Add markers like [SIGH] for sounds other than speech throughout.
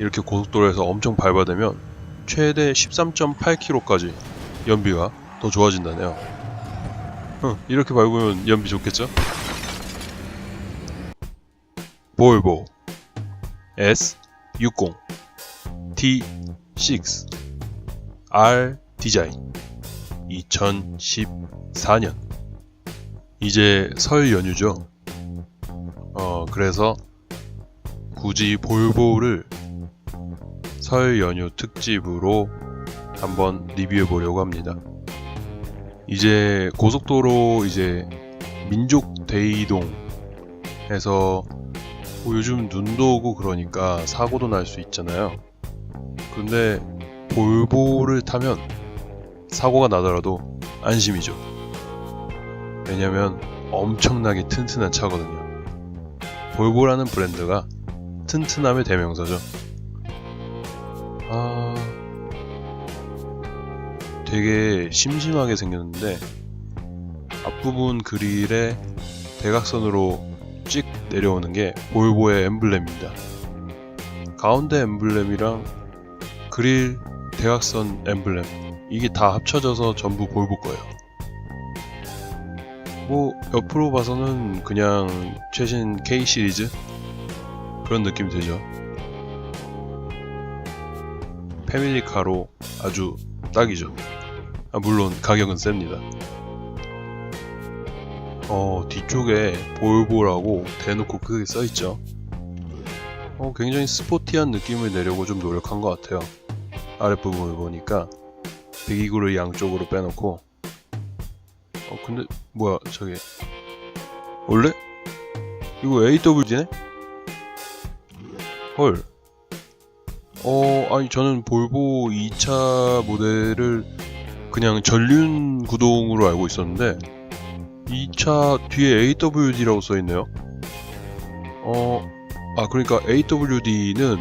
이렇게 고속도로에서 엄청 밟아대면 최대 13.8km까지 연비가 더 좋아진다네요. 응, 이렇게 밟으면 연비 좋겠죠? 볼보 S60 T6 R 디자인 2014년 이제 설 연휴죠. 어 그래서 굳이 볼보를 설 연휴 특집으로 한번 리뷰해 보려고 합니다. 이제 고속도로 이제 민족 대이동해서 뭐 요즘 눈도 오고 그러니까 사고도 날 수 있잖아요. 근데 볼보를 타면 사고가 나더라도 안심이죠. 왜냐면 엄청나게 튼튼한 차거든요. 볼보라는 브랜드가 튼튼함의 대명사죠. 아, 되게 심심하게 생겼는데 앞부분 그릴에 대각선으로 찍 내려오는 게 볼보의 엠블렘입니다. 가운데 엠블렘이랑 그릴 대각선 엠블렘 이게 다 합쳐져서 전부 볼보 거예요. 뭐 옆으로 봐서는 그냥 최신 K 시리즈 그런 느낌이 되죠. 패밀리카로 아주 딱이죠. 아, 물론 가격은 셉니다. 어, 뒤쪽에 볼보라고 대놓고 크게 써있죠. 어, 굉장히 스포티한 느낌을 내려고 좀 노력한 것 같아요. 아랫부분을 보니까 배기구를 양쪽으로 빼놓고 어, 근데 뭐야 저게 원래? 이거 AWD네? 헐 어, 아니 저는 볼보 2차 모델을 그냥 전륜 구동으로 알고 있었는데 2차 뒤에 AWD라고 써 있네요. 어, 아 그러니까 AWD는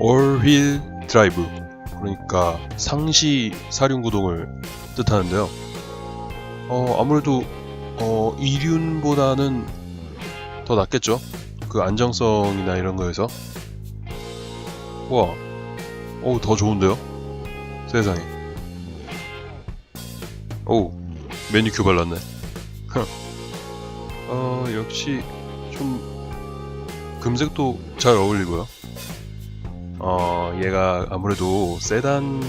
All Wheel Drive 그러니까 상시 사륜 구동을 뜻하는데요. 어, 아무래도 어, 이륜보다는 더 낫겠죠. 그 안정성이나 이런 거에서. 와, 어우 더 좋은데요? 세상에. 어우 매니큐 발랐네. 어 역시 좀 금색도 잘 어울리고요. 어 얘가 아무래도 세단형이니까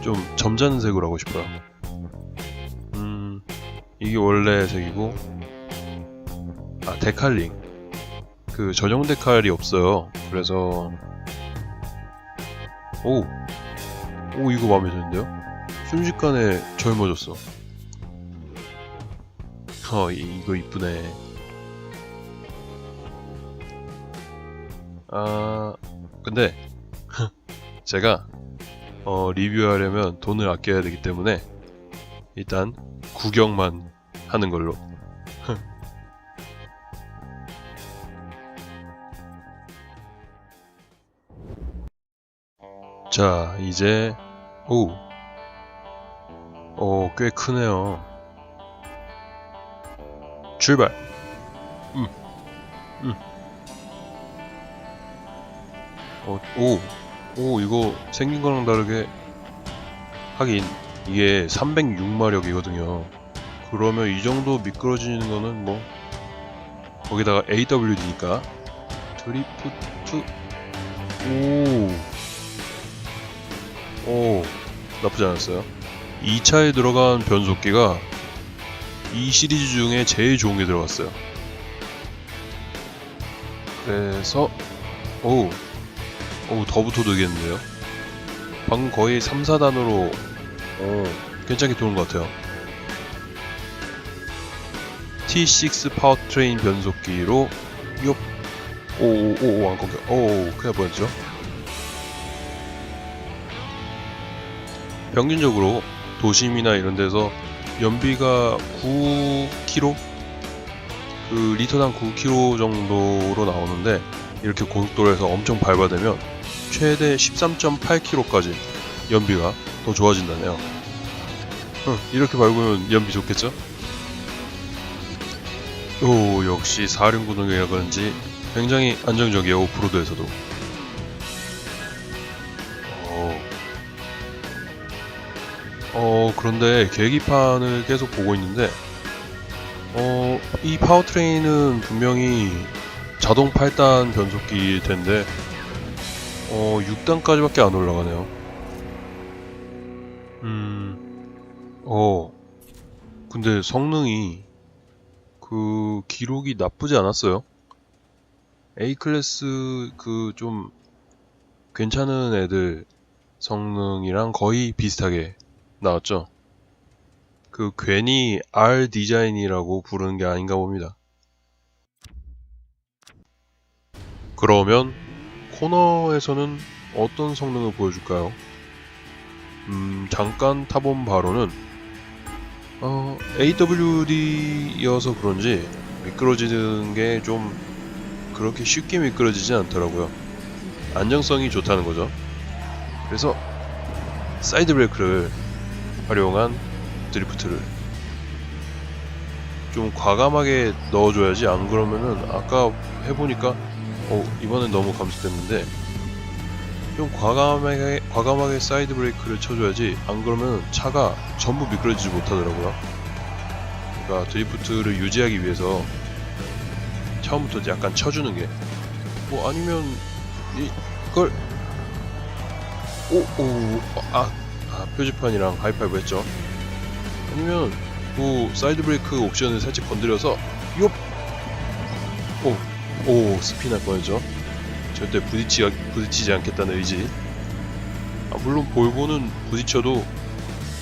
좀 점잖은 색으로 하고 싶어요. 음 이게 원래 색이고 아 데칼링 그 전용 데칼이 없어요. 그래서 오, 오 이거 마음에 드는데요? 순식간에 젊어졌어. 어 이- 이거 이쁘네. 아 근데 [LAUGHS] 제가 어, 리뷰하려면 돈을 아껴야 되기 때문에 일단 구경만 하는 걸로. 자, 이제 오, 오, 꽤 크네요. 출발. 음, 음. 어, 오, 오, 이거 생긴 거랑 다르게 하긴 이게 306마력이거든요. 그러면 이 정도 미끄러지는 거는 뭐 거기다가 AWD니까 드리프트 오, 오 나쁘지 않았어요. 2차에 들어간 변속기가 이 시리즈 중에 제일 좋은 게 들어갔어요. 그래서 오, 오더 붙어두겠는데요. 방금 거의 3, 4단으로 오, 괜찮게 도는 것 같아요. T6 파워트레인 변속기로 요 오오오 안 꺾여 오 큰일 날 뻔했죠 평균적으로 도심이나 이런 데서 연비가 9km 그 리터당 9km 정도로 나오는데 이렇게 고속도로에서 엄청 밟아대면 최대 13.8km까지 연비가 더 좋아진다네요. 응, 이렇게 밟으면 연비 좋겠죠? 오, 역시 사륜구동이라 그런지 굉장히 안정적이에요 오프로드에서도 어 그런데 계기판을 계속 보고 있는데 어, 이 파워트레인은 분명히 자동 8단 변속기일 텐데 어, 6단까지밖에 안 올라가네요. 음, 어, 근데 성능이 그 기록이 나쁘지 않았어요. A 클래스 그 좀 괜찮은 애들 성능이랑 거의 비슷하게 나왔죠. 그 괜히 R 디자인이라고 부르는 게 아닌가 봅니다. 그러면 코너에서는 어떤 성능을 보여줄까요? 음, 잠깐 타본 바로는 어, AWD여서 그런지 미끄러지는 게 좀 그렇게 쉽게 미끄러지진 않더라고요. 안정성이 좋다는 거죠. 그래서 사이드 브레이크를 활용한 드리프트를 좀 과감하게 넣어줘야지. 안 그러면은 아까 해보니까 어, 이번엔 너무 감속됐는데 좀 과감하게 과감하게 사이드 브레이크를 쳐줘야지. 안 그러면 차가 전부 미끄러지지 못하더라고요. 그러니까 드리프트를 유지하기 위해서 처음부터 약간 쳐주는 게. 뭐 아니면 이걸 오오 아, 아 표지판이랑 하이파이브 했죠. 아니면 뭐 사이드 브레이크 옵션을 살짝 건드려서 요오오 스피날 뻔했죠. 절대 부딪히, 부딪히지 않겠다는 의지. 아, 물론 볼보는 부딪혀도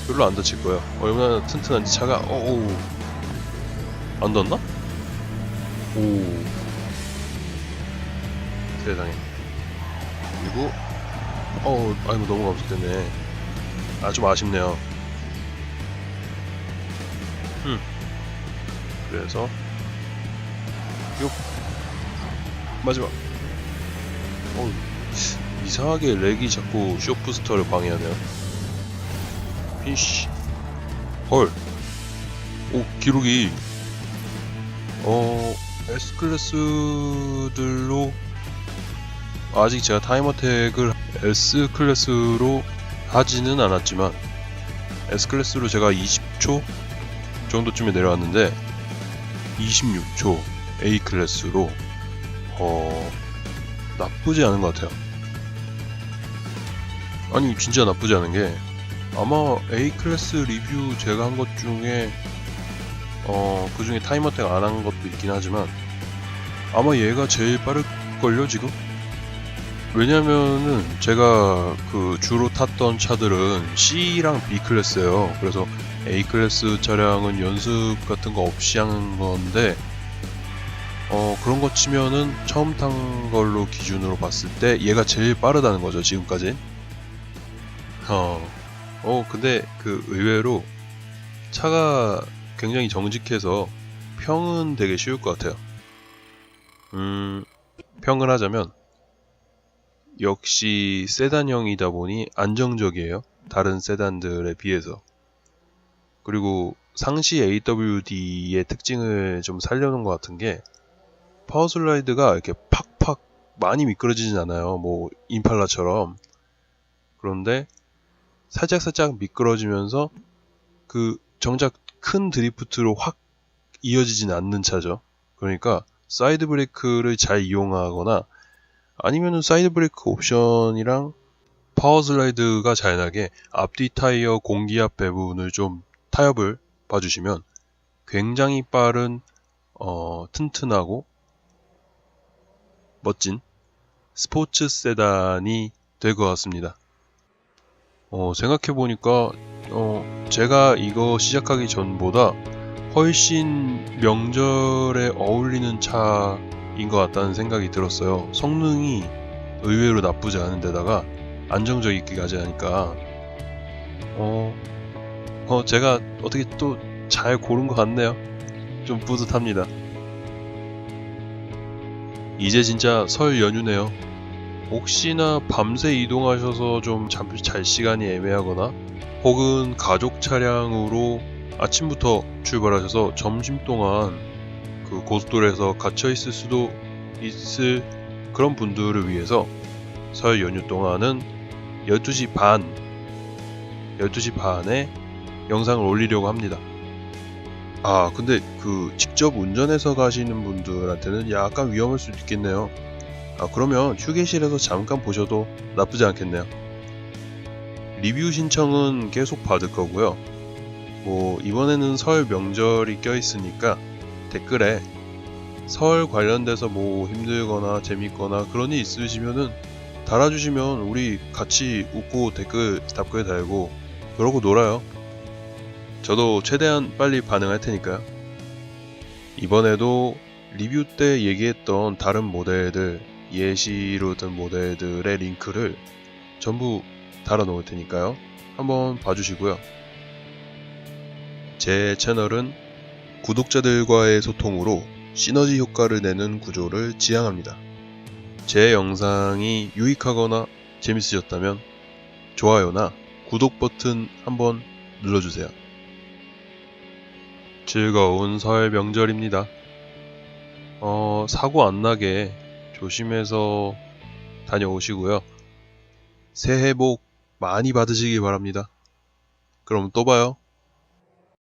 별로 안 다칠 거예요. 얼마나 튼튼한지 차가, 어우. 안 닿나? 오. 세상에. 그리고, 어우, 아이고, 너무 감속됐네. 아, 좀 아쉽네요. 음. 그래서, 요. 마지막. 어, 이상하게 렉이 자꾸 쇼부스터를 방해하네요. 핀시. 헐. 오, 기록이, 어, S클래스들로, 아직 제가 타임어택을 S클래스로 하지는 않았지만, S클래스로 제가 20초 정도쯤에 내려왔는데, 26초 A클래스로, 어, 나쁘지 않은 것 같아요. 아니 진짜 나쁘지 않은 게 아마 A 클래스 리뷰 제가 한 것 중에 어 그 중에 타임어택 안 한 것도 있긴 하지만 아마 얘가 제일 빠를걸요 지금? 왜냐면은 제가 그 주로 탔던 차들은 C랑 B 클래스예요. 그래서 A 클래스 차량은 연습 같은 거 없이 한 건데 어, 그런 거 치면은 처음 탄 걸로 기준으로 봤을 때 얘가 제일 빠르다는 거죠, 지금까지. 어, 어, 근데 그 의외로 차가 굉장히 정직해서 평은 되게 쉬울 것 같아요. 음, 평을 하자면 역시 세단형이다 보니 안정적이에요. 다른 세단들에 비해서. 그리고 상시 AWD의 특징을 좀 살려놓은 것 같은 게 파워 슬라이드가 이렇게 팍팍 많이 미끄러지진 않아요. 뭐 임팔라처럼. 그런데 살짝살짝 미끄러지면서 그 정작 큰 드리프트로 확 이어지진 않는 차죠. 그러니까 사이드 브레이크를 잘 이용하거나 아니면은 사이드 브레이크 옵션이랑 파워 슬라이드가 잘 나게 앞뒤 타이어 공기압 배분을 좀 타협을 봐주시면 굉장히 빠른 어, 튼튼하고 멋진 스포츠 세단이 될 것 같습니다. 어, 생각해보니까, 어, 제가 이거 시작하기 전보다 훨씬 명절에 어울리는 차인 것 같다는 생각이 들었어요. 성능이 의외로 나쁘지 않은 데다가 안정적이기까지 하니까, 어, 어, 제가 어떻게 또 잘 고른 것 같네요. 좀 뿌듯합니다. 이제 진짜 설 연휴네요. 혹시나 밤새 이동하셔서 좀잠잘 시간이 애매하거나 혹은 가족 차량으로 아침부터 출발하셔서 점심 동안 그 고속도로에서 갇혀 있을 수도 있을 그런 분들을 위해서 설 연휴 동안은 12시 반, 12시 반에 영상을 올리려고 합니다. 아, 근데 그 직접 운전해서 가시는 분들한테는 약간 위험할 수도 있겠네요. 아, 그러면 휴게실에서 잠깐 보셔도 나쁘지 않겠네요. 리뷰 신청은 계속 받을 거고요. 뭐, 이번에는 설 명절이 껴있으니까 댓글에 설 관련돼서 뭐 힘들거나 재밌거나 그런 일 있으시면은 달아주시면 우리 같이 웃고 댓글 답글 달고 그러고 놀아요. 저도 최대한 빨리 반응할 테니까요. 이번에도 리뷰 때 얘기했던 다른 모델들, 예시로 든 모델들의 링크를 전부 달아 놓을 테니까요. 한번 봐주시고요. 제 채널은 구독자들과의 소통으로 시너지 효과를 내는 구조를 지향합니다. 제 영상이 유익하거나 재밌으셨다면 좋아요나 구독 버튼 한번 눌러주세요. 즐거운 설 명절입니다. 어, 사고 안 나게 조심해서 다녀오시고요. 새해 복 많이 받으시기 바랍니다. 그럼 또 봐요.